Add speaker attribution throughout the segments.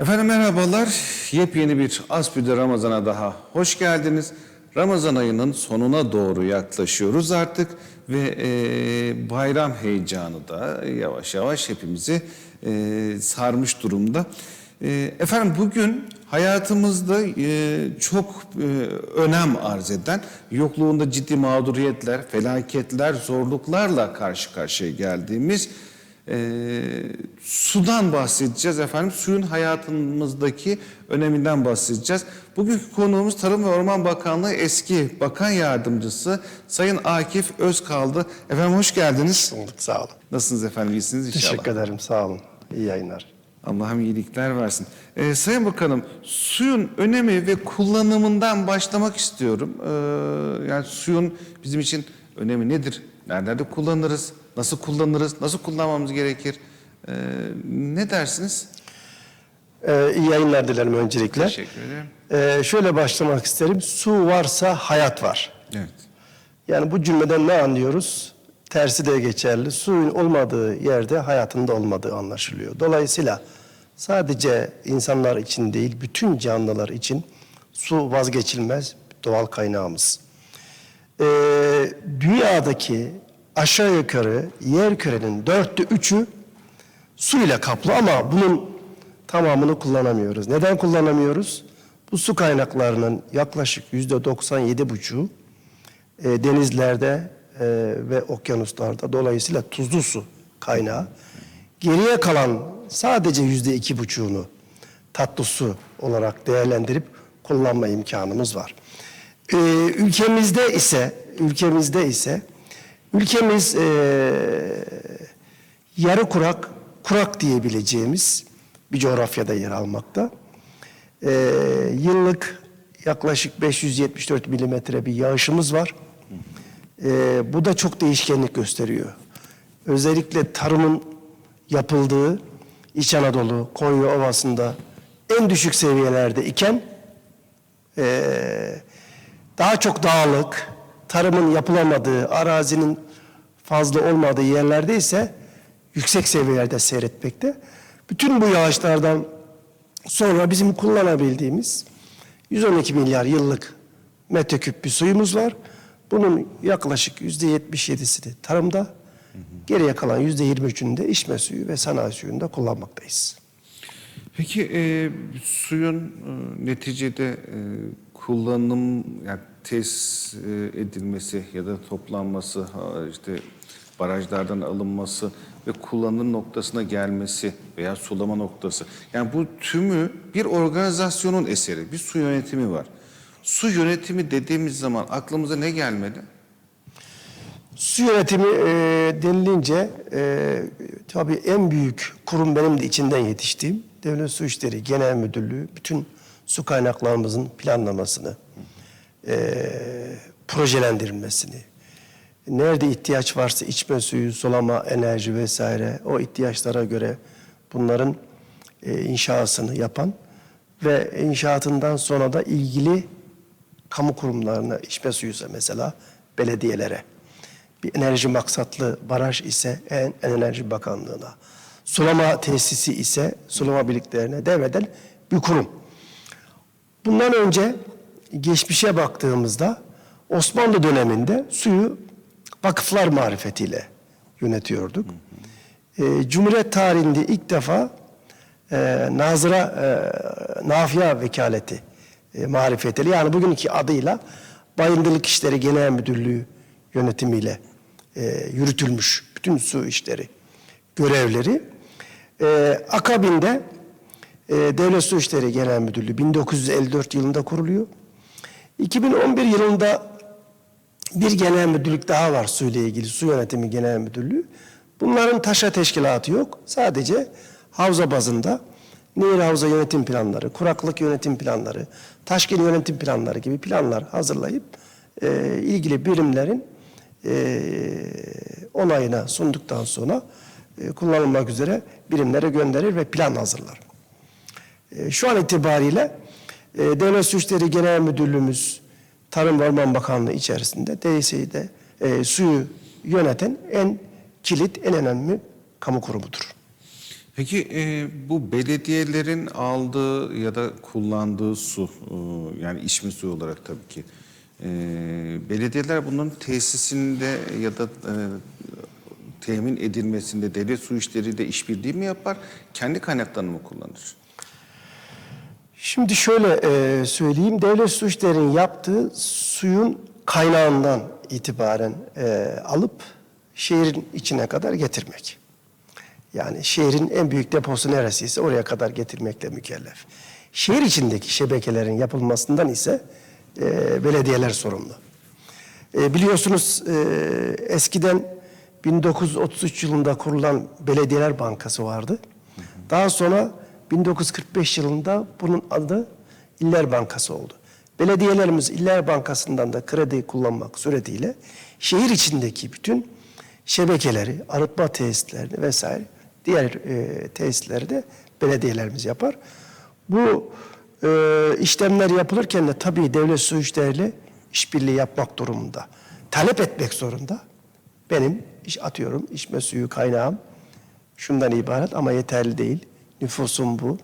Speaker 1: Efendim merhabalar. Yepyeni bir Aspüde Ramazan'a daha hoş geldiniz. Ramazan ayının sonuna doğru yaklaşıyoruz artık ve e, bayram heyecanı da yavaş yavaş hepimizi e, sarmış durumda. E, efendim bugün hayatımızda e, çok e, önem arz eden, yokluğunda ciddi mağduriyetler, felaketler, zorluklarla karşı karşıya geldiğimiz ee, sudan bahsedeceğiz efendim. Suyun hayatımızdaki öneminden bahsedeceğiz. Bugünkü konuğumuz Tarım ve Orman Bakanlığı eski bakan yardımcısı Sayın Akif Özkaldı. Efendim hoş geldiniz.
Speaker 2: Bulduk, sağ olun.
Speaker 1: Nasılsınız efendim? İyisiniz inşallah.
Speaker 2: Teşekkür ederim, sağ olun. İyi yayınlar.
Speaker 1: Allah'ım iyilikler versin. Ee, Sayın Bakanım, suyun önemi ve kullanımından başlamak istiyorum. Ee, yani suyun bizim için önemi nedir? Nerelerde kullanırız? Nasıl kullanırız? Nasıl kullanmamız gerekir? Ee, ne dersiniz?
Speaker 2: Ee, iyi yayınlar dilerim öncelikle.
Speaker 1: Teşekkür ederim.
Speaker 2: Ee, şöyle başlamak isterim. Su varsa hayat var.
Speaker 1: Evet.
Speaker 2: Yani bu cümleden ne anlıyoruz? Tersi de geçerli. Suyun olmadığı yerde hayatın da olmadığı anlaşılıyor. Dolayısıyla sadece insanlar için değil, bütün canlılar için su vazgeçilmez doğal kaynağımız. Ee, dünyadaki aşağı yukarı yer kürenin dörtte üçü suyla kaplı ama bunun tamamını kullanamıyoruz. Neden kullanamıyoruz? Bu su kaynaklarının yaklaşık yüzde 97 buçuğu e, denizlerde e, ve okyanuslarda dolayısıyla tuzlu su kaynağı. Geriye kalan sadece yüzde iki buçuğunu tatlı su olarak değerlendirip kullanma imkanımız var. E, ülkemizde ise ülkemizde ise ülkemiz e, yarı kurak, kurak diyebileceğimiz bir coğrafyada yer almakta. Ee, yıllık yaklaşık 574 milimetre bir yağışımız var. Ee, bu da çok değişkenlik gösteriyor. Özellikle tarımın yapıldığı İç Anadolu, Konya Ovası'nda en düşük seviyelerde iken ee, daha çok dağlık, tarımın yapılamadığı, arazinin fazla olmadığı yerlerde ise yüksek seviyelerde seyretmekte. Bütün bu yağışlardan sonra bizim kullanabildiğimiz 112 milyar yıllık metreküp bir suyumuz var. Bunun yaklaşık yüzde 77'sini tarımda, geriye kalan yüzde 23'ünü de içme suyu ve sanayi suyunda kullanmaktayız.
Speaker 1: Peki e, suyun e, neticede e, kullanım yani tesis e, edilmesi ya da toplanması işte barajlardan alınması ve kullanım noktasına gelmesi veya sulama noktası. Yani bu tümü bir organizasyonun eseri. Bir su yönetimi var. Su yönetimi dediğimiz zaman aklımıza ne gelmeli?
Speaker 2: Su yönetimi e, denilince e, tabii en büyük kurum benim de içinden yetiştiğim Devlet Su İşleri Genel Müdürlüğü bütün su kaynaklarımızın planlamasını, e, projelendirilmesini, nerede ihtiyaç varsa içme suyu, sulama, enerji vesaire o ihtiyaçlara göre bunların e, inşasını yapan ve inşaatından sonra da ilgili kamu kurumlarına içme suyuysa mesela belediyelere bir enerji maksatlı baraj ise en, Enerji Bakanlığı'na, sulama tesisi ise sulama birliklerine devreden bir kurum. Bundan önce geçmişe baktığımızda Osmanlı döneminde suyu vakıflar marifetiyle yönetiyorduk. Ee, Cumhuriyet tarihinde ilk defa e, Nazıra e, Nafia Vekaleti e, marifetiyle yani bugünkü adıyla Bayındırlık İşleri Genel Müdürlüğü yönetimiyle e, yürütülmüş bütün su işleri görevleri. E, akabinde e, Devlet Su İşleri Genel Müdürlüğü 1954 yılında kuruluyor. 2011 yılında bir genel müdürlük daha var suyla ilgili, su yönetimi genel müdürlüğü. Bunların taşa teşkilatı yok. Sadece havza bazında nehir havza yönetim planları, kuraklık yönetim planları, taşkın yönetim planları gibi planlar hazırlayıp e, ilgili birimlerin e, onayına sunduktan sonra e, kullanılmak üzere birimlere gönderir ve plan hazırlar. E, şu an itibariyle e, Devlet Su İşleri Genel Müdürlüğümüz Tarım ve Orman Bakanlığı içerisinde DSİ'de e, suyu yöneten en kilit, en önemli kamu kurumudur.
Speaker 1: Peki e, bu belediyelerin aldığı ya da kullandığı su, e, yani içme suyu olarak tabii ki, e, belediyeler bunun tesisinde ya da e, temin edilmesinde devlet su işleriyle işbirliği mi yapar, kendi kaynaklarını mı kullanır?
Speaker 2: Şimdi şöyle e, söyleyeyim, devlet su işlerinin yaptığı suyun kaynağından itibaren e, alıp şehrin içine kadar getirmek. Yani şehrin en büyük deposu neresiyse oraya kadar getirmekle mükellef. Şehir içindeki şebekelerin yapılmasından ise e, belediyeler sorumlu. E, biliyorsunuz e, eskiden 1933 yılında kurulan Belediyeler Bankası vardı. Daha sonra 1945 yılında bunun adı İller Bankası oldu. Belediyelerimiz İller Bankası'ndan da kredi kullanmak suretiyle şehir içindeki bütün şebekeleri, arıtma tesislerini vesaire diğer e, tesisleri de belediyelerimiz yapar. Bu e, işlemler yapılırken de tabii devlet su işleriyle işbirliği yapmak durumunda. Talep etmek zorunda. Benim iş atıyorum içme suyu kaynağım şundan ibaret ama yeterli değil. Nüfusum bu.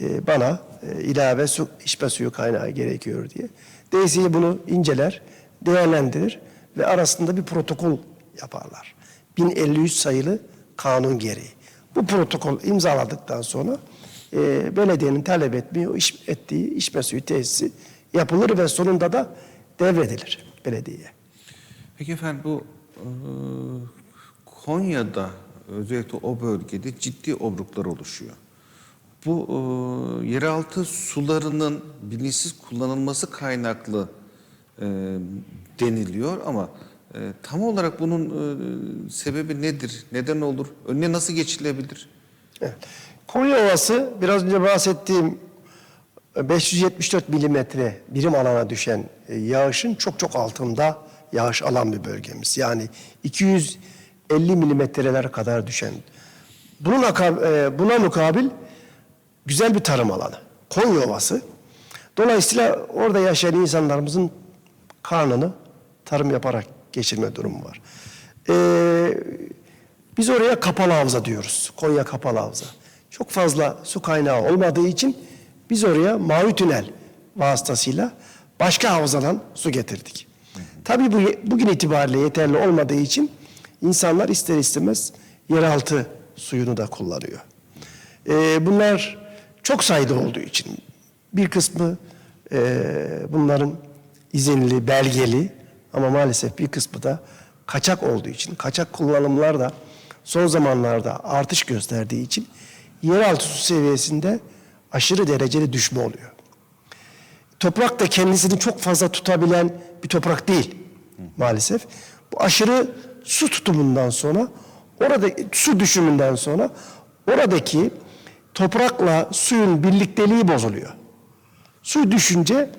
Speaker 2: E, bana e, ilave su, içme suyu kaynağı gerekiyor diye. DSİ bunu inceler, değerlendirir ve arasında bir protokol yaparlar. 1053 sayılı kanun gereği. Bu protokol imzaladıktan sonra e, belediyenin talep o iş, ettiği içme suyu tesisi yapılır ve sonunda da devredilir belediyeye.
Speaker 1: Peki efendim bu e, Konya'da özellikle o bölgede ciddi obruklar oluşuyor. Bu e, yeraltı sularının bilinçsiz kullanılması kaynaklı e, deniliyor ama e, tam olarak bunun e, sebebi nedir? Neden olur? Önüne nasıl geçilebilir?
Speaker 2: Evet. Konya Ovası biraz önce bahsettiğim e, 574 milimetre birim alana düşen e, yağışın çok çok altında yağış alan bir bölgemiz. Yani 250 milimetreler kadar düşen. Bunun aka- e, buna mukabil güzel bir tarım alanı. Konya Ovası. Dolayısıyla orada yaşayan insanlarımızın karnını tarım yaparak geçirme durumu var. Ee, biz oraya kapalı havza diyoruz. Konya kapalı havza. Çok fazla su kaynağı olmadığı için biz oraya mavi tünel vasıtasıyla başka havzadan su getirdik. Tabii bu bugün itibariyle yeterli olmadığı için insanlar ister istemez yeraltı suyunu da kullanıyor. Ee, bunlar çok sayıda olduğu için bir kısmı e, bunların izinli, belgeli ama maalesef bir kısmı da kaçak olduğu için, kaçak kullanımlar da son zamanlarda artış gösterdiği için yeraltı su seviyesinde aşırı derecede düşme oluyor. Toprak da kendisini çok fazla tutabilen bir toprak değil maalesef. Bu aşırı su tutumundan sonra orada su düşümünden sonra oradaki toprakla suyun birlikteliği bozuluyor. Su düşünce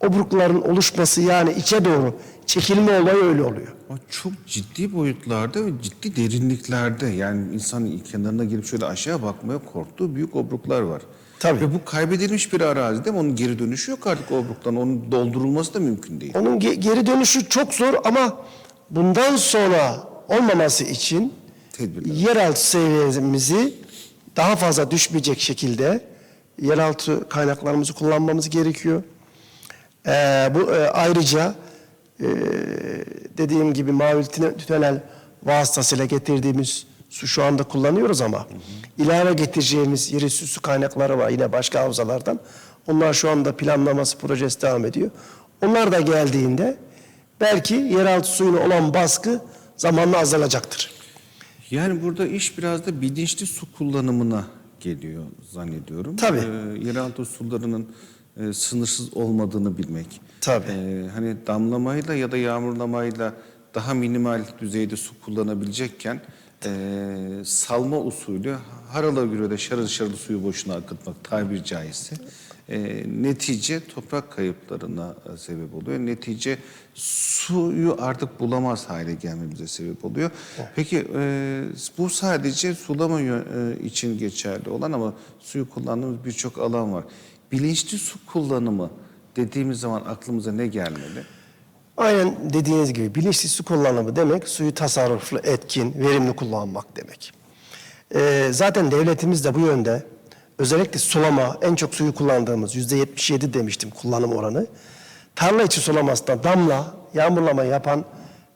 Speaker 2: obrukların oluşması yani içe doğru çekilme olayı öyle oluyor.
Speaker 1: Ama çok ciddi boyutlarda ve ciddi derinliklerde yani insan kenarına girip şöyle aşağı bakmaya korktuğu büyük obruklar var.
Speaker 2: Tabii.
Speaker 1: Ve bu kaybedilmiş bir arazi değil mi? Onun geri dönüşü yok artık o obruktan. Onun doldurulması da mümkün değil.
Speaker 2: Onun ge- geri dönüşü çok zor ama bundan sonra olmaması için
Speaker 1: Tedbirler.
Speaker 2: yeraltı seviyemizi daha fazla düşmeyecek şekilde yeraltı kaynaklarımızı kullanmamız gerekiyor. Ee, bu e, ayrıca e, dediğim gibi mavi tüne- tünel vasıtasıyla getirdiğimiz su şu anda kullanıyoruz ama ilave getireceğimiz yeri su, su kaynakları var yine başka havzalardan. Onlar şu anda planlaması projesi devam ediyor. Onlar da geldiğinde belki yeraltı suyuna olan baskı zamanla azalacaktır.
Speaker 1: Yani burada iş biraz da bilinçli su kullanımına geliyor zannediyorum.
Speaker 2: Tabii.
Speaker 1: Ee, yeraltı sularının e, sınırsız olmadığını bilmek.
Speaker 2: Tabii.
Speaker 1: Ee, hani damlamayla ya da yağmurlamayla daha minimal düzeyde su kullanabilecekken e, salma usulü harala göre de şarıl şarıl suyu boşuna akıtmak tabiri caizse e, netice toprak kayıplarına e, sebep oluyor. Netice suyu artık bulamaz hale gelmemize sebep oluyor. Peki e, bu sadece sulama e, için geçerli olan ama suyu kullandığımız birçok alan var. Bilinçli su kullanımı dediğimiz zaman aklımıza ne gelmeli?
Speaker 2: Aynen dediğiniz gibi bilinçli su kullanımı demek suyu tasarruflu, etkin, verimli kullanmak demek. Ee, zaten devletimiz de bu yönde özellikle sulama en çok suyu kullandığımız yüzde 77 demiştim kullanım oranı. Tarla içi sulamasında damla, yağmurlama yapan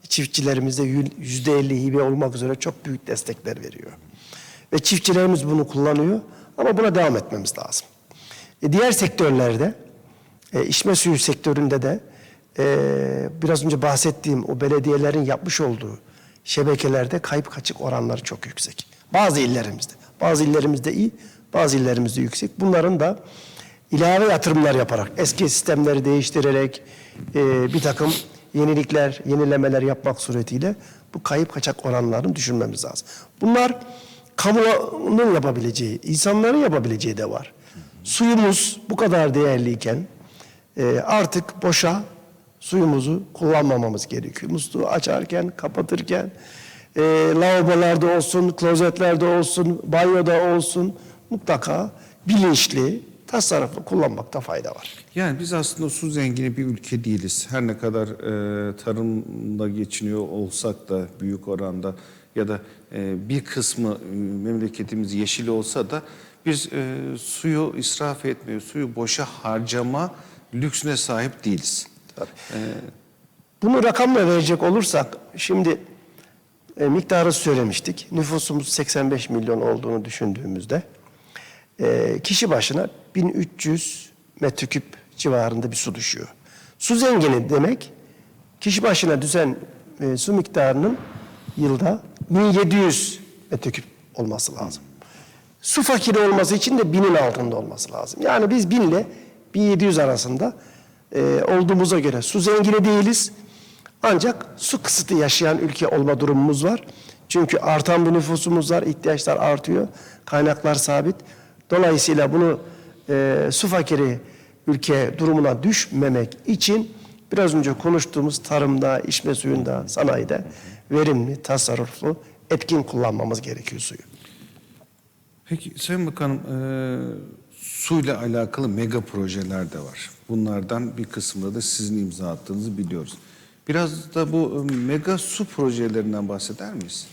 Speaker 2: çiftçilerimize yüzde 50 hibe olmak üzere çok büyük destekler veriyor. Ve çiftçilerimiz bunu kullanıyor ama buna devam etmemiz lazım. E, diğer sektörlerde, e, içme suyu sektöründe de e, biraz önce bahsettiğim o belediyelerin yapmış olduğu şebekelerde kayıp kaçık oranları çok yüksek. Bazı illerimizde. Bazı illerimizde iyi, bazı illerimizde yüksek. Bunların da ilave yatırımlar yaparak, eski sistemleri değiştirerek e, bir takım yenilikler, yenilemeler yapmak suretiyle bu kayıp kaçak oranlarını düşürmemiz lazım. Bunlar kamunun yapabileceği, insanların yapabileceği de var. Suyumuz bu kadar değerliyken e, artık boşa suyumuzu kullanmamamız gerekiyor. Musluğu açarken, kapatırken, e, lavabolarda olsun, klozetlerde olsun, banyoda olsun mutlaka bilinçli, tasarruflu kullanmakta fayda var.
Speaker 1: Yani biz aslında su zengini bir ülke değiliz. Her ne kadar e, tarımla geçiniyor olsak da büyük oranda ya da e, bir kısmı e, memleketimiz yeşil olsa da biz e, suyu israf etmiyor, suyu boşa harcama lüksüne sahip değiliz.
Speaker 2: Bunu rakamla verecek olursak şimdi e, miktarı söylemiştik. Nüfusumuz 85 milyon olduğunu düşündüğümüzde e, kişi başına 1300 metreküp civarında bir su düşüyor. Su zengini demek kişi başına düşen e, su miktarının yılda 1700 metreküp olması lazım. Su fakiri olması için de binin altında olması lazım. Yani biz 1000 ile 1700 arasında e, olduğumuza göre su zengini değiliz. Ancak su kısıtı yaşayan ülke olma durumumuz var. Çünkü artan bir nüfusumuz var, ihtiyaçlar artıyor, kaynaklar sabit. Dolayısıyla bunu e, su fakiri ülke durumuna düşmemek için biraz önce konuştuğumuz tarımda, içme suyunda, sanayide verimli, tasarruflu, etkin kullanmamız gerekiyor suyu.
Speaker 1: Peki Sayın Bakanım, e, suyla alakalı mega projeler de var. Bunlardan bir kısmında da sizin imza attığınızı biliyoruz. Biraz da bu e, mega su projelerinden bahseder miyiz?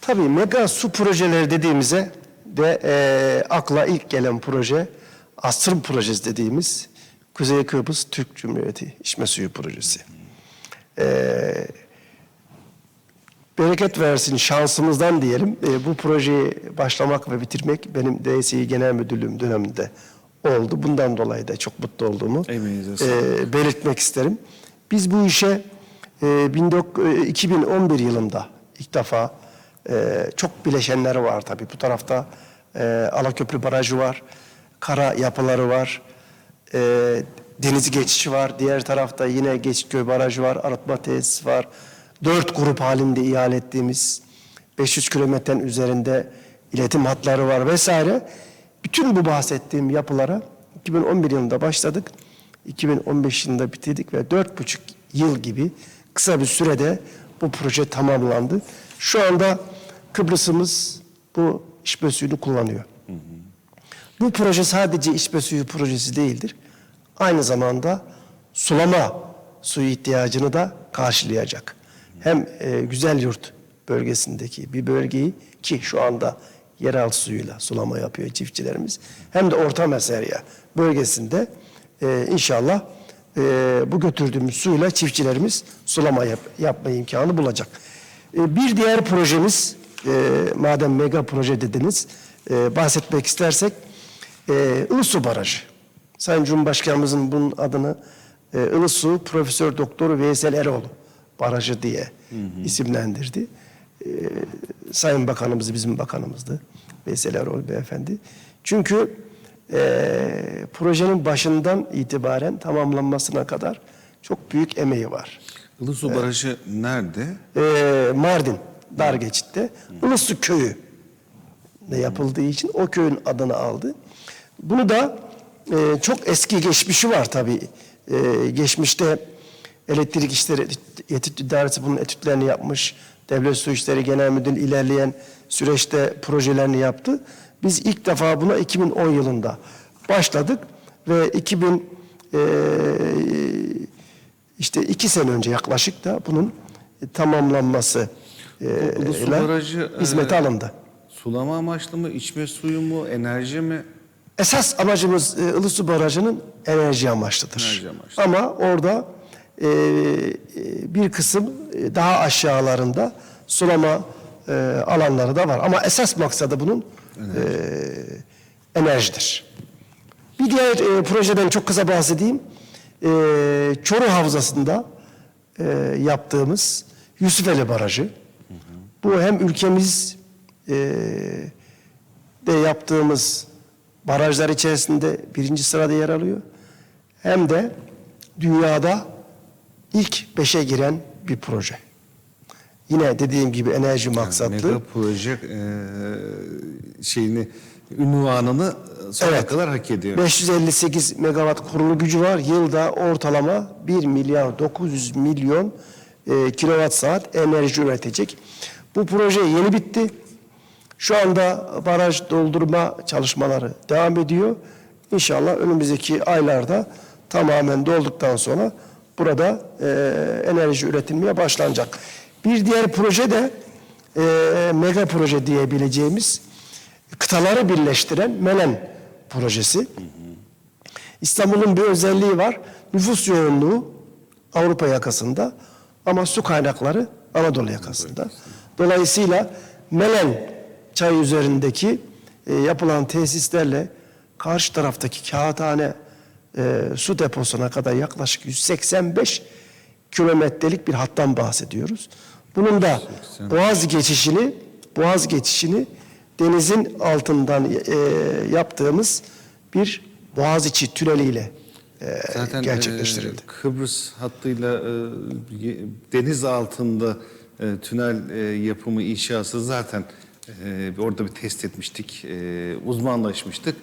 Speaker 2: Tabii mega su projeleri dediğimize de e, akla ilk gelen proje asrın projesi dediğimiz Kuzey Kıbrıs Türk Cumhuriyeti içme suyu projesi. E, bereket versin şansımızdan diyelim e, bu projeyi başlamak ve bitirmek benim DSİ Genel Müdürlüğüm döneminde oldu. Bundan dolayı da çok mutlu olduğumu e, belirtmek isterim. Biz bu işe e, 19 e, 2011 yılında ilk defa e, çok bileşenleri var tabii. Bu tarafta e, Alaköprü Barajı var, kara yapıları var, e, deniz geçişi var. Diğer tarafta yine Geçitköy Barajı var, arıtma tesisi var. Dört grup halinde ihale ettiğimiz 500 kilometrenin üzerinde iletim hatları var vesaire. Bütün bu bahsettiğim yapılara 2011 yılında başladık. 2015 yılında bitirdik ve dört buçuk yıl gibi kısa bir sürede bu proje tamamlandı. Şu anda Kıbrıs'ımız bu içme suyunu kullanıyor. Bu proje sadece içme suyu projesi değildir. Aynı zamanda sulama suyu ihtiyacını da karşılayacak. Hem e, Güzel Yurt bölgesindeki bir bölgeyi ki şu anda yeraltı suyuyla sulama yapıyor çiftçilerimiz. Hem de Orta Meserya bölgesinde e, inşallah e, bu götürdüğümüz suyla çiftçilerimiz sulama yap, yapma imkanı bulacak. E, bir diğer projemiz, e, madem mega proje dediniz, e, bahsetmek istersek e, Ilısu Barajı. Sayın Cumhurbaşkanımızın bunun adını e, Ilısu Profesör Doktor Veysel Eroğlu Barajı diye isimlendirdi. E, Sayın Bakanımız bizim bakanımızdı. Veysel Eroğlu Beyefendi. Çünkü e, projenin başından itibaren tamamlanmasına kadar çok büyük emeği var.
Speaker 1: Ilısu Barajı nerede?
Speaker 2: E, Mardin, dar geçitte. Ilısu köyü de yapıldığı için o köyün adını aldı. Bunu da e, çok eski geçmişi var tabii. E, geçmişte elektrik işleri etüt idaresi bunun etütlerini yapmış. Devlet Su İşleri Genel Müdürlüğü ilerleyen süreçte projelerini yaptı. Biz ilk defa buna 2010 yılında başladık ve 2000 e, işte iki sene önce yaklaşık da bunun tamamlanması e,
Speaker 1: Ilısu
Speaker 2: ile
Speaker 1: Barajı, e,
Speaker 2: hizmete alındı.
Speaker 1: sulama amaçlı mı, içme suyu mu, enerji mi?
Speaker 2: Esas amacımız e, Ilısu Barajı'nın enerji amaçlıdır.
Speaker 1: Enerji amaçlı.
Speaker 2: Ama orada e, e, bir kısım e, daha aşağılarında sulama e, alanları da var. Ama esas maksadı bunun e, enerjidir. Bir diğer e, projeden çok kısa bahsedeyim. E, Çoruh Havzası'nda e, yaptığımız Yusufeli Barajı. Bu hem ülkemiz e, de yaptığımız barajlar içerisinde birinci sırada yer alıyor. Hem de dünyada ilk beşe giren bir proje. Yine dediğim gibi enerji maksatlı.
Speaker 1: Mega proje e, şeyini, ünvanını sonuna
Speaker 2: Evet.
Speaker 1: kadar hak ediyor.
Speaker 2: 558 megawatt kurulu gücü var. Yılda ortalama 1 milyar 900 milyon e, kilowatt saat enerji üretecek. Bu proje yeni bitti. Şu anda baraj doldurma çalışmaları devam ediyor. İnşallah önümüzdeki aylarda tamamen dolduktan sonra burada e, enerji üretilmeye başlanacak. Bir diğer proje de e, mega proje diyebileceğimiz kıtaları birleştiren Melen projesi. İstanbul'un bir özelliği var. Nüfus yoğunluğu Avrupa yakasında ama su kaynakları Anadolu yakasında. Dolayısıyla Melen çayı üzerindeki e, yapılan tesislerle karşı taraftaki kağıthane e, su deposuna kadar yaklaşık 185 kilometrelik bir hattan bahsediyoruz. Bunun da Boğaz geçişini Boğaz geçişini denizin altından e, yaptığımız bir Boğaziçi tüneliyle e,
Speaker 1: Zaten
Speaker 2: gerçekleştirildi.
Speaker 1: e, Kıbrıs hattıyla e, deniz altında e, tünel e, yapımı inşası zaten e, orada bir test etmiştik, e, uzmanlaşmıştık.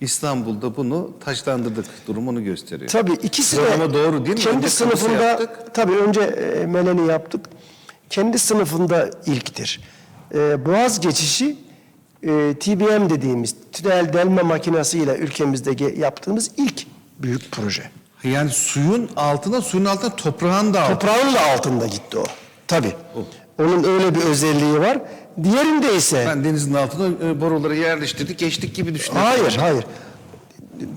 Speaker 1: İstanbul'da bunu taşlandırdık. Durumunu gösteriyor.
Speaker 2: Tabii ikisi de
Speaker 1: Programa doğru değil mi?
Speaker 2: kendi
Speaker 1: Önce
Speaker 2: sınıfında
Speaker 1: yaptık.
Speaker 2: tabii önce e, Melen'i yaptık. Kendi sınıfında ilktir. E, Boğaz geçişi e, TBM dediğimiz tünel delme makinesiyle ülkemizde ge- yaptığımız ilk büyük proje.
Speaker 1: Yani suyun altına, suyun altına toprağın da altına.
Speaker 2: Toprağın da altında gitti o. Tabii. Onun öyle bir özelliği var. Diğerinde ise
Speaker 1: Ben denizin altına e, boruları yerleştirdik, geçtik gibi düşünüyorum.
Speaker 2: Hayır, hayır.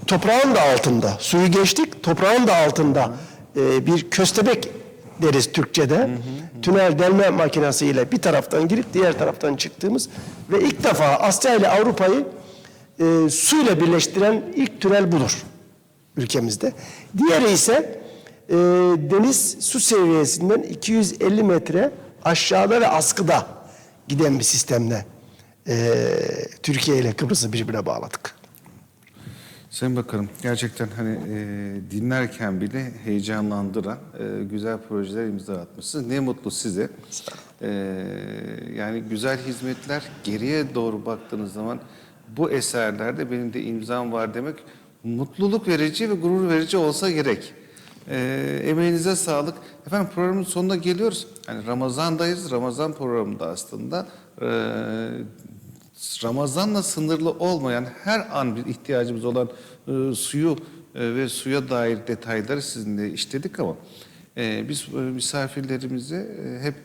Speaker 2: Toprağın da altında. Suyu geçtik, toprağın da altında e, bir köstebek deriz Türkçe'de. Tünel delme makinesiyle bir taraftan girip diğer taraftan çıktığımız ve ilk defa Asya ile Avrupa'yı e, suyla birleştiren ilk tünel budur ülkemizde. Diğeri ise e, deniz su seviyesinden 250 metre aşağıda ve askıda giden bir sistemle e, Türkiye ile Kıbrıs'ı birbirine bağladık.
Speaker 1: Sayın Bakanım gerçekten hani e, dinlerken bile heyecanlandıran e, güzel projeler imza atmışsınız. Ne mutlu size. E, yani güzel hizmetler geriye doğru baktığınız zaman bu eserlerde benim de imzam var demek mutluluk verici ve gurur verici olsa gerek. E, emeğinize sağlık. Efendim programın sonuna geliyoruz. Yani Ramazan'dayız. Ramazan programında aslında e, Ramazanla sınırlı olmayan her an bir ihtiyacımız olan e, suyu e, ve suya dair detayları sizinle işledik ama e, biz e, misafirlerimize e, hep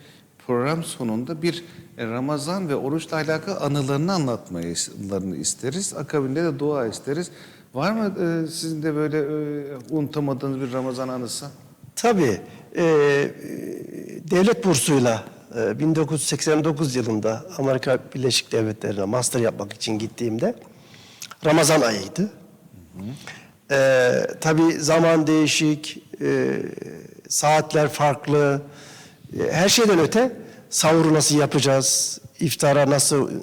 Speaker 1: program sonunda bir e, Ramazan ve oruçla alakalı anılarını anlatmalarını isteriz. Akabinde de dua isteriz. Var mı e, sizin de böyle e, unutamadığınız bir Ramazan anısı?
Speaker 2: Tabii. e, devlet bursuyla e, 1989 yılında Amerika Birleşik Devletleri'ne master yapmak için gittiğimde Ramazan ayıydı. E, tabii zaman değişik, e, saatler farklı. E, her şeyden öte sahuru nasıl yapacağız, iftara nasıl e,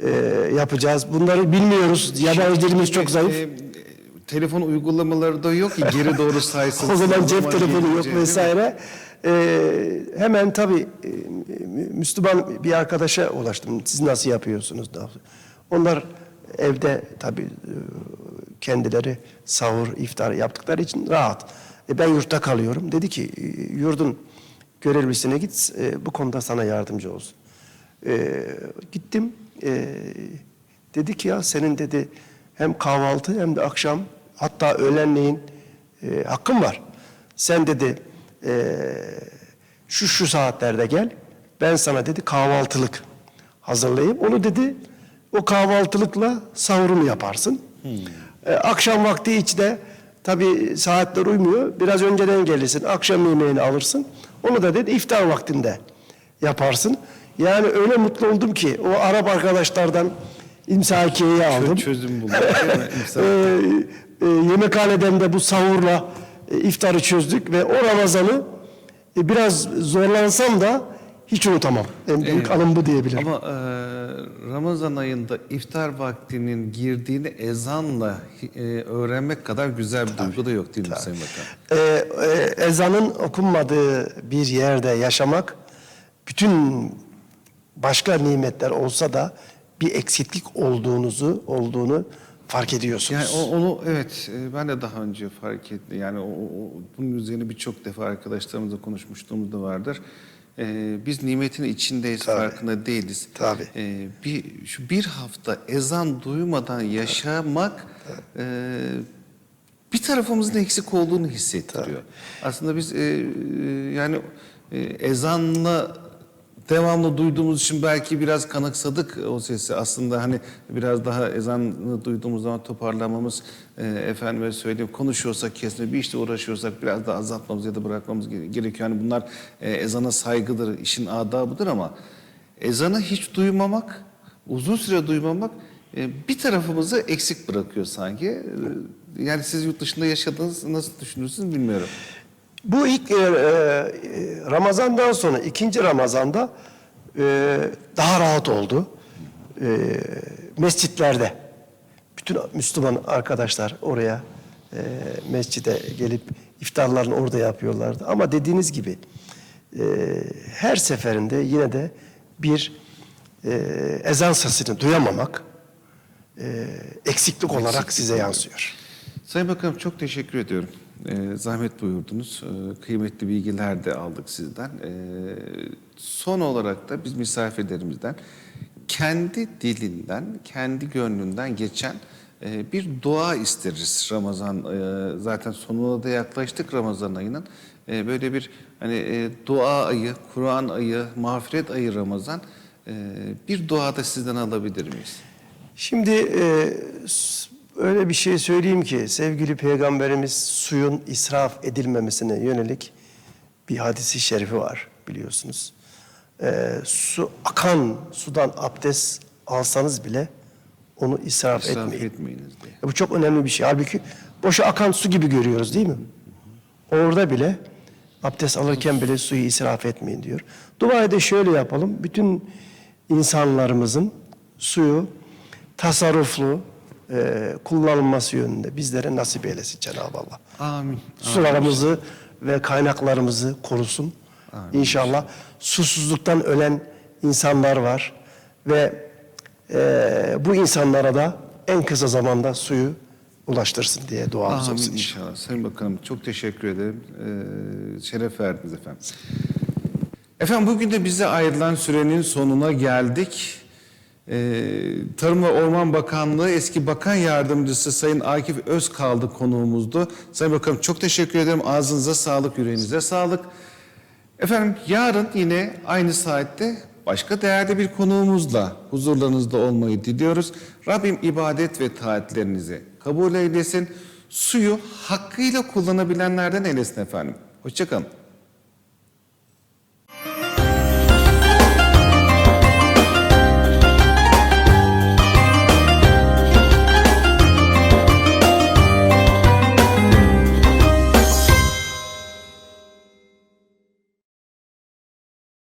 Speaker 2: e, yapacağız bunları bilmiyoruz. Yabancı dilimiz çok zayıf.
Speaker 1: E, telefon uygulamaları da yok ki geri doğru saysın.
Speaker 2: O zaman cep telefonu yok vesaire. Ee, hemen tabii e, Mü- Müslüman bir arkadaşa ulaştım. Siz nasıl yapıyorsunuz? Onlar evde tabii e, kendileri sahur, iftar yaptıkları için rahat. E, ben yurtta kalıyorum. Dedi ki e, yurdun görevlisine git e, bu konuda sana yardımcı olsun. E, gittim. E, dedi ki ya senin dedi hem kahvaltı hem de akşam hatta öğlenleyin e, hakkın var. Sen dedi e, şu şu saatlerde gel. Ben sana dedi kahvaltılık hazırlayayım. Onu dedi o kahvaltılıkla sahurunu yaparsın. E, akşam vakti hiç de tabi saatler uymuyor. Biraz önceden gelirsin. Akşam yemeğini alırsın. Onu da dedi iftar vaktinde yaparsın. Yani öyle mutlu oldum ki o Arap arkadaşlardan imsakiyeyi aldım.
Speaker 1: Çözüm bulduk? İnsan-
Speaker 2: Ee, e, yemekhaneden de bu sahurla e, iftarı çözdük ve o Ramazan'ı e, biraz zorlansam da hiç unutamam. En büyük anım bu diyebilirim.
Speaker 1: Ama e, Ramazan ayında iftar vaktinin girdiğini ezanla e, öğrenmek kadar güzel bir duygu da yok değil mi Sayın Bakan?
Speaker 2: Ee, e, ezanın okunmadığı bir yerde yaşamak bütün başka nimetler olsa da bir eksiklik olduğunuzu olduğunu fark ediyorsunuz.
Speaker 1: Yani o- onu evet e, ben de daha önce fark ettim. Yani o, o- bunun üzerine birçok defa arkadaşlarımızla konuşmuşluğumuz da vardır. E, biz nimetin içindeyiz,
Speaker 2: Tabii.
Speaker 1: farkında değiliz.
Speaker 2: Tabii.
Speaker 1: E, bir şu bir hafta ezan duymadan yaşamak e, bir tarafımızın eksik olduğunu hissettiriyor. Aslında biz e, e, yani e, ezanla devamlı duyduğumuz için belki biraz kanıksadık o sesi. Aslında hani biraz daha ezanı duyduğumuz zaman toparlamamız e, efendime söyleyeyim konuşuyorsak kesme bir işte uğraşıyorsak biraz daha azaltmamız ya da bırakmamız gere- gerekiyor. Yani bunlar e, ezana saygıdır, işin adabıdır ama ezanı hiç duymamak, uzun süre duymamak e, bir tarafımızı eksik bırakıyor sanki. E, Yani siz yurt dışında yaşadınız nasıl düşünürsünüz bilmiyorum.
Speaker 2: Bu ilk e, e, Ramazan'dan sonra ikinci Ramazan'da e, daha rahat oldu. E, mescitlerde bütün Müslüman arkadaşlar oraya e, mescide gelip iftarlarını orada yapıyorlardı. Ama dediğiniz gibi e, her seferinde yine de bir e, ezan sesini duyamamak e, eksiklik olarak size yansıyor.
Speaker 1: Sayın Bakanım çok teşekkür ediyorum. Ee, zahmet buyurdunuz. Ee, kıymetli bilgiler de aldık sizden. Ee, son olarak da biz misafirlerimizden kendi dilinden, kendi gönlünden geçen e, bir dua isteriz Ramazan. e, zaten sonuna da yaklaştık Ramazan ayının. E, böyle bir hani e, dua ayı, Kur'an ayı, mağfiret ayı Ramazan. E, bir dua da sizden alabilir miyiz?
Speaker 2: Şimdi e, öyle bir şey söyleyeyim ki sevgili peygamberimiz suyun israf edilmemesine yönelik bir hadisi şerifi var biliyorsunuz. E, su akan sudan abdest alsanız bile onu israf,
Speaker 1: İsraf
Speaker 2: etmeyin.
Speaker 1: etmeyiniz diye.
Speaker 2: E, Bu çok önemli bir şey. Halbuki boşa akan su gibi görüyoruz değil mi? Orada bile abdest alırken bile suyu israf etmeyin diyor. Duayı da şöyle yapalım. Bütün insanlarımızın suyu tasarruflu e, kullanılması yönünde bizlere nasip eylesin Cenab-ı Allah.
Speaker 1: Amin.
Speaker 2: Sularımızı ve kaynaklarımızı korusun. İnşallah susuzluktan ölen insanlar var ve e, bu insanlara da en kısa zamanda suyu ulaştırsın diye duamız
Speaker 1: Amin
Speaker 2: olsun inşallah.
Speaker 1: inşallah. Sayın Bakanım çok teşekkür ederim. Ee, şeref verdiniz efendim. Efendim bugün de bize ayrılan sürenin sonuna geldik. Ee, Tarım ve Orman Bakanlığı eski bakan yardımcısı Sayın Akif Özkaldı konuğumuzdu. Sayın Bakanım çok teşekkür ederim. Ağzınıza sağlık, yüreğinize sağlık. Efendim yarın yine aynı saatte başka değerli bir konuğumuzla huzurlarınızda olmayı diliyoruz. Rabbim ibadet ve taatlerinizi kabul eylesin. Suyu hakkıyla kullanabilenlerden eylesin efendim. Hoşçakalın.